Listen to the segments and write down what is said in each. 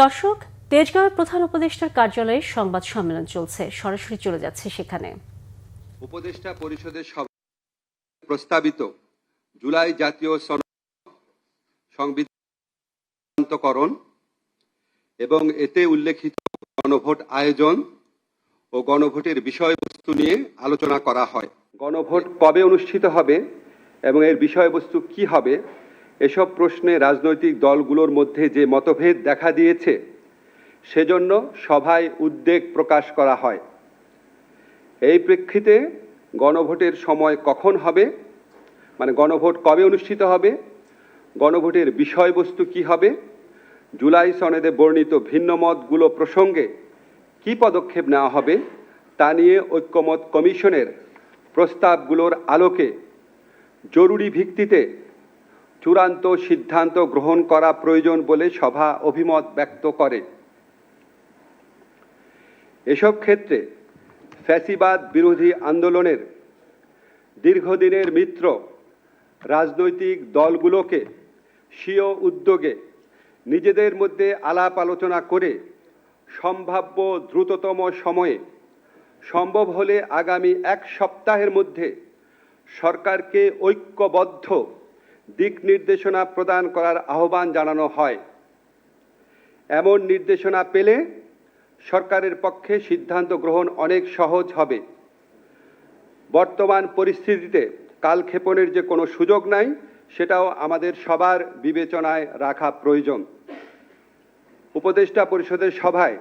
দর্শক, তেজগাঁওয়ের প্রধান উপদেষ্টার কার্যালয়ে সংবাদ সম্মেলন চলছে। সরাসরি চলে যাচ্ছে সেখানে। উপদেষ্টা পরিষদের সভা প্রস্তাবিত জুলাই জাতীয় সনদ সংবিধান্তকরণ এবং এতে উল্লেখিত গণভোট আয়োজন ও গণভোটের বিষয়বস্তু নিয়ে আলোচনা করা হয়। গণভোট কবে অনুষ্ঠিত হবে এবং এর বিষয়বস্তু কি হবে এসব প্রশ্নে রাজনৈতিক দলগুলোর মধ্যে যে মতভেদ দেখা দিয়েছে, সেজন্য সভায় উদ্বেগ প্রকাশ করা হয়। এই প্রেক্ষিতে গণভোটের সময় কখন হবে? মানে গণভোট কবে অনুষ্ঠিত হবে? গণভোটের বিষয়বস্তু কি হবে? জুলাই সনেদে বর্ণিত ভিন্ন মতগুলো প্রসঙ্গে কি পদক্ষেপ নেওয়া হবে তা নিয়ে ঐক্যমত কমিশনের প্রস্তাবগুলোর আলোকে জরুরি ভিত্তিতে চূড়ান্ত সিদ্ধান্ত গ্রহণ করা প্রয়োজন বলে সভা অভিমত ব্যক্ত করে। এসব ক্ষেত্রে ফ্যাসিবাদ বিরোধী আন্দোলনের দীর্ঘদিনের মিত্র রাজনৈতিক দলগুলোকে স্বীয় উদ্যোগে নিজেদের মধ্যে আলাপ আলোচনা করে সম্ভাব্য দ্রুততম সময়ে সম্ভব হলে আগামী এক সপ্তাহের মধ্যে সরকারকে ঐক্যবদ্ধ দিক নির্দেশনা প্রদান করার আহ্বান জানানো হয়। এমন নির্দেশনা পেলে সরকারের পক্ষে সিদ্ধান্ত গ্রহণ অনেক সহজ হবে। বর্তমান পরিস্থিতিতে কালক্ষেপণের যে কোনো সুযোগ নাই, সেটাও আমাদের সবার বিবেচনায় রাখা প্রয়োজন। উপদেষ্টা পরিষদের সভায়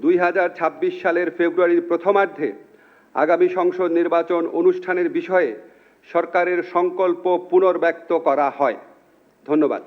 দুই হাজার ছাব্বিশ সালের ফেব্রুয়ারির প্রথমার্ধে আগামী সংসদ নির্বাচন অনুষ্ঠানের বিষয়ে সরকারের সংকল্প পুনর্ব্যক্ত করা হয়। ধন্যবাদ।